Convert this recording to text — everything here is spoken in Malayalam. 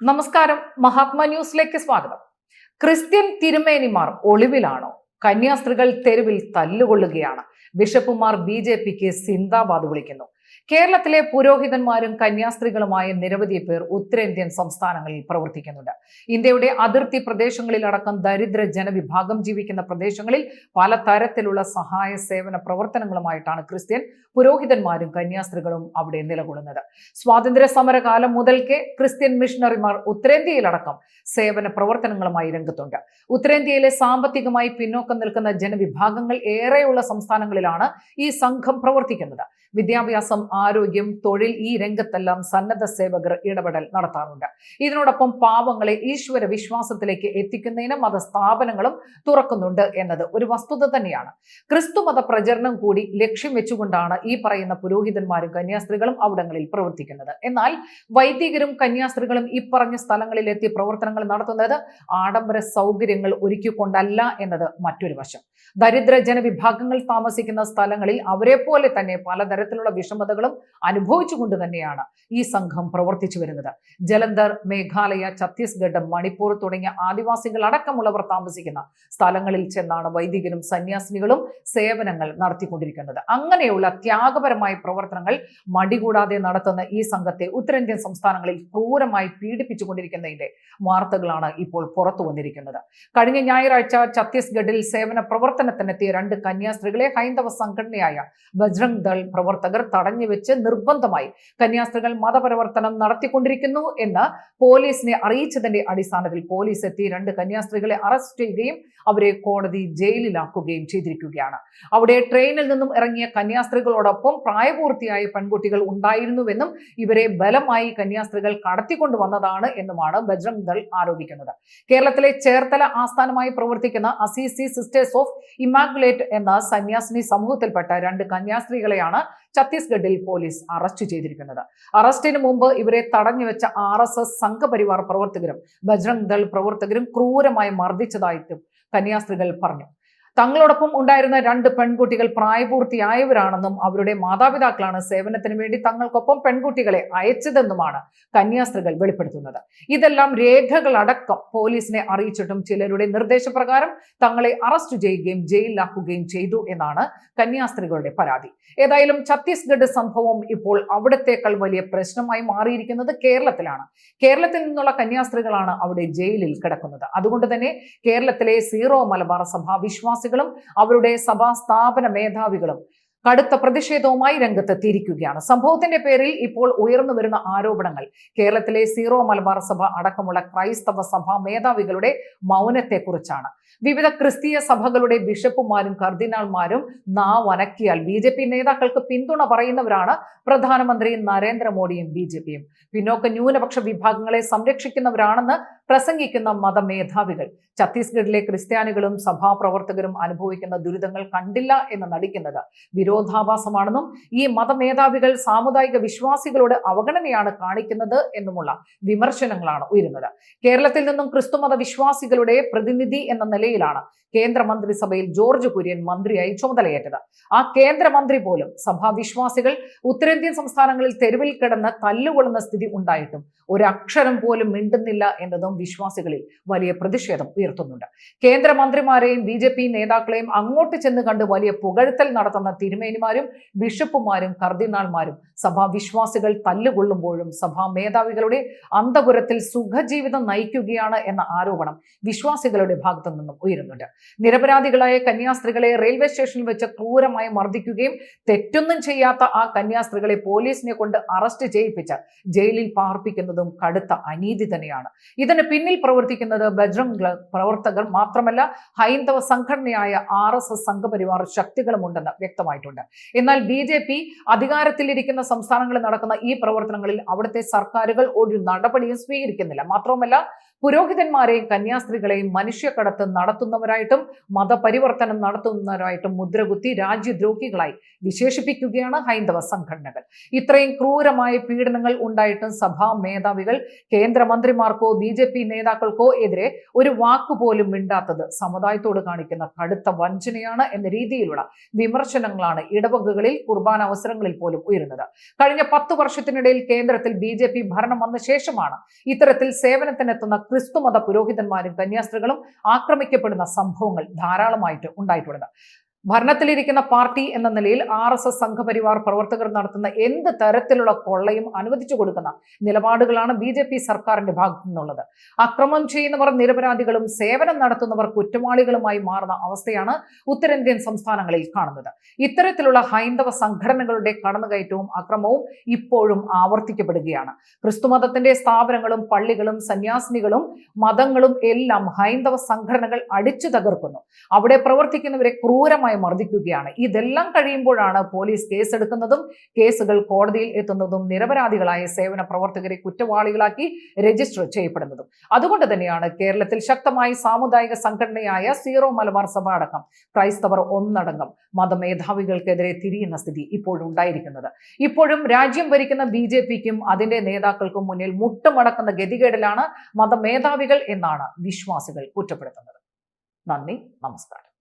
നമസ്കാരം. മഹാത്മാ ന്യൂസിലേക്ക് സ്വാഗതം. ക്രിസ്ത്യൻ തിരുമേനിമാർ ഒളിവിലാണോ? കന്യാസ്ത്രീകൾ തെരുവിൽ തല്ലുകൊള്ളുകയാണ്. ബിഷപ്പുമാർ ബി ജെ പിക്ക് സിന്ദാബാദ് വിളിക്കുന്നു. കേരളത്തിലെ പുരോഹിതന്മാരും കന്യാസ്ത്രീകളുമായ നിരവധി പേർ ഉത്തരേന്ത്യൻ സംസ്ഥാനങ്ങളിൽ പ്രവർത്തിക്കുന്നുണ്ട്. ഇന്ത്യയുടെ അതിർത്തി പ്രദേശങ്ങളിലടക്കം ദരിദ്ര ജനവിഭാഗം ജീവിക്കുന്ന പ്രദേശങ്ങളിൽ പല തരത്തിലുള്ള സഹായ സേവന പ്രവർത്തനങ്ങളുമായിട്ടാണ് ക്രിസ്ത്യൻ പുരോഹിതന്മാരും കന്യാസ്ത്രീകളും അവിടെ നിലകൊള്ളുന്നത്. സ്വാതന്ത്ര്യ സമരകാലം മുതൽക്കേ ക്രിസ്ത്യൻ മിഷണറിമാർ ഉത്തരേന്ത്യയിലടക്കം സേവന പ്രവർത്തനങ്ങളുമായി രംഗത്തുണ്ട്. ഉത്തരേന്ത്യയിലെ സാമ്പത്തികമായി പിന്നോക്കം നിൽക്കുന്ന ജനവിഭാഗങ്ങൾ ഏറെയുള്ള സംസ്ഥാനങ്ങളിലാണ് ഈ സംഘം പ്രവർത്തിക്കുന്നത്. വിദ്യാഭ്യാസം ആരോഗ്യം തൊഴിൽ ഈ രംഗത്തെല്ലാം സന്നദ്ധ സേവകർ ഇടപെടൽ നടത്താറുണ്ട്. ഇതിനോടൊപ്പം പാവങ്ങളെ ഈശ്വര വിശ്വാസത്തിലേക്ക് എത്തിക്കുന്നതിന് മതസ്ഥാപനങ്ങളും തുറക്കുന്നുണ്ട് എന്നത് ഒരു വസ്തുത തന്നെയാണ്. ക്രിസ്തുമത പ്രചരണം കൂടി ലക്ഷ്യം വെച്ചുകൊണ്ടാണ് ഈ പറയുന്ന പുരോഹിതന്മാരും കന്യാസ്ത്രീകളും അവിടങ്ങളിൽ പ്രവർത്തിക്കുന്നത്. എന്നാൽ വൈദികരും കന്യാസ്ത്രീകളും ഈ പറഞ്ഞ സ്ഥലങ്ങളിൽ എത്തി പ്രവർത്തനങ്ങൾ നടത്തുന്നത് ആഡംബര സൗകര്യങ്ങൾ ഒരുക്കിക്കൊണ്ടല്ല എന്നത് മറ്റൊരു വശം. ദരിദ്ര ജനവിഭാഗങ്ങൾ താമസിക്കുന്ന സ്ഥലങ്ങളിൽ അവരെ പോലെ തന്നെ പലതരത്തിലുള്ള വിഷമതകളും അനുഭവിച്ചുകൊണ്ട് തന്നെയാണ് ഈ സംഘം പ്രവർത്തിച്ചു വരുന്നത്. ജലന്ധർ മേഘാലയ ഛത്തീസ്ഗഡ് മണിപ്പൂർ തുടങ്ങിയ ആദിവാസികൾ അടക്കമുള്ളവർ താമസിക്കുന്ന സ്ഥലങ്ങളിൽ ചെന്നാണ് വൈദികരും സന്യാസിനികളും സേവനങ്ങൾ നടത്തിക്കൊണ്ടിരിക്കുന്നത്. അങ്ങനെയുള്ള ത്യാഗപരമായ പ്രവർത്തനങ്ങൾ മടികൂടാതെ നടത്തുന്ന ഈ സംഘത്തെ ഉത്തരേന്ത്യൻ സംസ്ഥാനങ്ങളിൽ ക്രൂരമായി പീഡിപ്പിച്ചുകൊണ്ടിരിക്കുന്നതിന്റെ വാർത്തകളാണ് ഇപ്പോൾ പുറത്തു വന്നിരിക്കുന്നത്. കഴിഞ്ഞ ഞായറാഴ്ച ഛത്തീസ്ഗഡിൽ സേവന പ്രവർത്തനത്തിനെത്തിയ രണ്ട് കന്യാസ്ത്രീകളെ ഹൈന്ദവ സംഘടനയായ ബജ്രംഗ് ദൾ പ്രവർത്തകർ തടഞ്ഞുവെച്ച് നിർബന്ധമായി കന്യാസ്ത്രീകൾ മതപരിവർത്തനം നടത്തിക്കൊണ്ടിരിക്കുന്നു എന്ന് പോലീസിനെ അറിയിച്ചതിന്റെ അടിസ്ഥാനത്തിൽ പോലീസ് എത്തി രണ്ട് കന്യാസ്ത്രീകളെ അറസ്റ്റ് ചെയ്യുകയും അവരെ കോടതി ജയിലിലാക്കുകയും ചെയ്തിരിക്കുകയാണ്. അവിടെ ട്രെയിനിൽ നിന്നും ഇറങ്ങിയ കന്യാസ്ത്രീകളോടൊപ്പം പ്രായപൂർത്തിയായ പെൺകുട്ടികൾ ഉണ്ടായിരുന്നുവെന്നും ഇവരെ ബലമായി കന്യാസ്ത്രീകൾ കടത്തിക്കൊണ്ടു വന്നതാണ് എന്നുമാണ് ബജ്രംഗ് ദൾ ആരോപിക്കുന്നത്. കേരളത്തിലെ ചേർത്തല ആസ്ഥാനമായി പ്രവർത്തിക്കുന്ന അസീസി സിസ്റ്റേഴ്സ് ഓഫ് ഇമാക്കുലേറ്റ് എന്ന സന്യാസിനി സമൂഹത്തിൽപ്പെട്ട രണ്ട് കന്യാസ്ത്രീകളെയാണ് ഛത്തീസ്ഗഡിൽ പോലീസ് അറസ്റ്റ് ചെയ്തിരിക്കുന്നത്. അറസ്റ്റിന് മുമ്പ് ഇവരെ തടഞ്ഞുവെച്ച ആർ എസ് എസ് സംഘപരിവാർ പ്രവർത്തകരും ബജ്രംഗ് ദൾ പ്രവർത്തകരും ക്രൂരമായി മർദ്ദിച്ചതായിട്ടും കന്യാസ്ത്രീകൾ പറഞ്ഞു. തങ്ങളോടൊപ്പം ഉണ്ടായിരുന്ന രണ്ട് പെൺകുട്ടികൾ പ്രായപൂർത്തിയായവരാണെന്നും അവരുടെ മാതാപിതാക്കളാണ് സേവനത്തിന് വേണ്ടി തങ്ങൾക്കൊപ്പം പെൺകുട്ടികളെ അയച്ചതെന്നുമാണ് കന്യാസ്ത്രീകൾ വെളിപ്പെടുത്തുന്നത്. ഇതെല്ലാം രേഖകളടക്കം പോലീസിനെ അറിയിച്ചിട്ടും ചിലരുടെ നിർദ്ദേശപ്രകാരം തങ്ങളെ അറസ്റ്റ് ചെയ്യുകയും ജയിലിലാക്കുകയും ചെയ്തു എന്നാണ് കന്യാസ്ത്രീകളുടെ പരാതി. ഏതായാലും ഛത്തീസ്ഗഡ് സംഭവം ഇപ്പോൾ അവിടത്തേക്കാൾ വലിയ പ്രശ്നമായി മാറിയിരിക്കുന്നത് കേരളത്തിലാണ്. കേരളത്തിൽ നിന്നുള്ള കന്യാസ്ത്രീകളാണ് അവിടെ ജയിലിൽ കിടക്കുന്നത്. അതുകൊണ്ട് തന്നെ കേരളത്തിലെ സീറോ മലബാർ സഭ വിശ്വാസികളും അവരുടെ സഭാ സ്ഥാപന മേധാവികളും കടുത്ത പ്രതിഷേധവുമായി രംഗത്തെത്തിയിരിക്കുകയാണ്. സംഭവത്തിന്റെ പേരിൽ ഇപ്പോൾ ഉയർന്നു വരുന്ന ആരോപണങ്ങൾ കേരളത്തിലെ സീറോ മലബാർ സഭ അടക്കമുള്ള ക്രൈസ്തവ സഭാ മേധാവികളുടെ മൗനത്തെക്കുറിച്ചാണ്. വിവിധ ക്രിസ്തീയ സഭകളുടെ ബിഷപ്പുമാരും കർദിനാൾമാരും നാവനക്കിയാൽ ബി ജെ പി നേതാക്കൾക്ക് പിന്തുണ പറയുന്നവരാണ് പ്രധാനമന്ത്രി നരേന്ദ്രമോദിയും ബി ജെ പിയും. പിന്നോക്ക ന്യൂനപക്ഷ വിഭാഗങ്ങളെ സംരക്ഷിക്കുന്നവരാണെന്ന് പ്രസംഗിക്കുന്ന മതമേധാവികൾ. ഛത്തീസ്ഗഡിലെ ക്രിസ്ത്യാനികളും സഭാപ്രവർത്തകരും അനുഭവിക്കുന്ന ദുരിതങ്ങൾ കണ്ടില്ല എന്ന് നടിക്കുന്നത് വിരോധാഭാസമാണെന്നും ഈ മതമേധാവികൾ സാമുദായിക വിശ്വാസികളോട് അവഗണനയാണ് കാണിക്കുന്നത് എന്നുമുള്ള വിമർശനങ്ങളാണ് ഉയരുന്നത്. കേരളത്തിൽ നിന്നും ക്രിസ്തുമത വിശ്വാസികളുടെ പ്രതിനിധി എന്ന നിലയിലാണ് കേന്ദ്രമന്ത്രിസഭയിൽ ജോർജ് കുര്യൻ മന്ത്രിയായി ചുമതലയേറ്റത്. ആ കേന്ദ്രമന്ത്രി പോലും സഭാവിശ്വാസികൾ ഉത്തരേന്ത്യൻ സംസ്ഥാനങ്ങളിൽ തെരുവിൽ കിടന്ന് തല്ലുകൊള്ളുന്ന സ്ഥിതി ഉണ്ടായിട്ടും ഒരക്ഷരം പോലും മിണ്ടുന്നില്ല എന്നതും വിശ്വാസികളിൽ വലിയ പ്രതിഷേധം ഉയർത്തുന്നുണ്ട്. കേന്ദ്രമന്ത്രിമാരെയും ബി ജെ പി നേതാക്കളെയും അങ്ങോട്ട് ചെന്ന് കണ്ട് വലിയ പുകഴ്ത്തൽ നടത്തുന്ന തിരുമേനിമാരും ബിഷപ്പുമാരും കർദിനാൾമാരും സഭാ വിശ്വാസികൾ തല്ലുകൊള്ളുമ്പോഴും സഭാ മേധാവികളുടെ അന്തപുരത്തിൽ സുഖജീവിതം നയിക്കുകയാണ് എന്ന ആരോപണം വിശ്വാസികളുടെ ഭാഗത്തു നിന്നും ഉയരുന്നുണ്ട്. നിരപരാധികളായ കന്യാസ്ത്രീകളെ റെയിൽവേ സ്റ്റേഷനിൽ വെച്ച് ക്രൂരമായി മർദ്ദിക്കുകയും തെറ്റൊന്നും ചെയ്യാത്ത ആ കന്യാസ്ത്രീകളെ പോലീസിനെ കൊണ്ട് അറസ്റ്റ് ചെയ്യിപ്പിച്ച് ജയിലിൽ പാർപ്പിക്കുന്നതും കടുത്ത അനീതി തന്നെയാണ്. ഇതിന് പിന്നിൽ പ്രവർത്തിക്കുന്നത് ബജ്രംഗ് പ്രവർത്തകർ മാത്രമല്ല ഹൈന്ദവ സംഘടനയായ ആർ എസ് എസ് സംഘപരിവാർ ശക്തികളും ഉണ്ടെന്ന് വ്യക്തമായിട്ടുണ്ട്. എന്നാൽ ബി ജെ പി അധികാരത്തിലിരിക്കുന്ന സംസ്ഥാനങ്ങളിൽ നടക്കുന്ന ഈ പ്രവർത്തനങ്ങളിൽ അവിടുത്തെ സർക്കാരുകൾ ഒരു നടപടിയും സ്വീകരിക്കുന്നില്ല. മാത്രവുമല്ല പുരോഹിതന്മാരെയും കന്യാസ്ത്രീകളെയും മനുഷ്യക്കടത്ത് നടത്തുന്നവരായിട്ടും മതപരിവർത്തനം നടത്തുന്നവരായിട്ടും മുദ്രകുത്തി രാജ്യദ്രോഹികളായി വിശേഷിപ്പിക്കുകയാണ് ഹൈന്ദവ സംഘടനകൾ. ഇത്രയും ക്രൂരമായ പീഡനങ്ങൾ ഉണ്ടായിട്ടും സഭാ മേധാവികൾ കേന്ദ്രമന്ത്രിമാർക്കോ ബി ജെ പി നേതാക്കൾക്കോ എതിരെ ഒരു വാക്കുപോലും മിണ്ടാത്തത് സമുദായത്തോട് കാണിക്കുന്ന കടുത്ത വഞ്ചനയാണ് എന്ന രീതിയിലുള്ള വിമർശനങ്ങളാണ് ഇടവകകളിൽ കുർബാന അവസരങ്ങളിൽ പോലും ഉയരുന്നത്. കഴിഞ്ഞ പത്ത് വർഷത്തിനിടയിൽ കേന്ദ്രത്തിൽ ബി ഭരണം വന്ന ശേഷമാണ് ഇത്തരത്തിൽ സേവനത്തിനെത്തുന്ന ക്രിസ്തുമത പുരോഹിതന്മാരും കന്യാസ്ത്രീകളും ആക്രമിക്കപ്പെടുന്ന സംഭവങ്ങൾ ധാരാളമായിട്ട് ഉണ്ടായിട്ടുള്ളത്. ഭരണത്തിലിരിക്കുന്ന പാർട്ടി എന്ന നിലയിൽ ആർ എസ് എസ് സംഘപരിവാർ പ്രവർത്തകർ നടത്തുന്ന എന്ത് തരത്തിലുള്ള കൊള്ളയും അനുവദിച്ചു കൊടുക്കുന്ന നിലപാടുകളാണ് ബി ജെ പി സർക്കാരിന്റെ ഭാഗത്തു നിന്നുള്ളത്. അക്രമം ചെയ്യുന്നവർ നിരപരാധികളും സേവനം നടത്തുന്നവർ കുറ്റവാളികളുമായി മാറുന്ന അവസ്ഥയാണ് ഉത്തരേന്ത്യൻ സംസ്ഥാനങ്ങളിൽ കാണുന്നത്. ഇത്തരത്തിലുള്ള ഹൈന്ദവ സംഘടനകളുടെ കടന്നുകയറ്റവും അക്രമവും ഇപ്പോഴും ആവർത്തിക്കപ്പെടുകയാണ്. ക്രിസ്തുമതത്തിന്റെ സ്ഥാപനങ്ങളും പള്ളികളും സന്യാസിനികളും മതങ്ങളും എല്ലാം ഹൈന്ദവ സംഘടനകൾ അടിച്ചു തകർക്കുന്നു. അവിടെ പ്രവർത്തിക്കുന്നവരെ ക്രൂരമായി മർദ്ദിക്കുകയാണ്. ഇതെല്ലാം കഴിയുമ്പോഴാണ് പോലീസ് കേസെടുക്കുന്നതും കേസുകൾ കോടതിയിൽ എത്തുന്നതും നിരപരാധികളായ സേവന പ്രവർത്തകരെ കുറ്റവാളികളാക്കി രജിസ്റ്റർ ചെയ്യപ്പെടുന്നതും. അതുകൊണ്ട് തന്നെയാണ് കേരളത്തിൽ ശക്തമായി സാമുദായിക സംഘടനയായ സീറോ മലബാർ സഭ അടക്കം ക്രൈസ്തവർ ഒന്നടങ്കം മതമേധാവികൾക്കെതിരെ തിരിയുന്ന സ്ഥിതി ഇപ്പോഴും ഉണ്ടായിരിക്കുന്നത് ഇപ്പോഴും രാജ്യം ഭരിക്കുന്ന ബി ജെ പിക്കും അതിന്റെ നേതാക്കൾക്കും മുന്നിൽ മുട്ടുമടക്കുന്ന ഗതികേടിലാണ് മതമേധാവികൾ എന്നാണ് വിശ്വാസികൾ കുറ്റപ്പെടുത്തുന്നത്. നന്ദി നമസ്കാരം.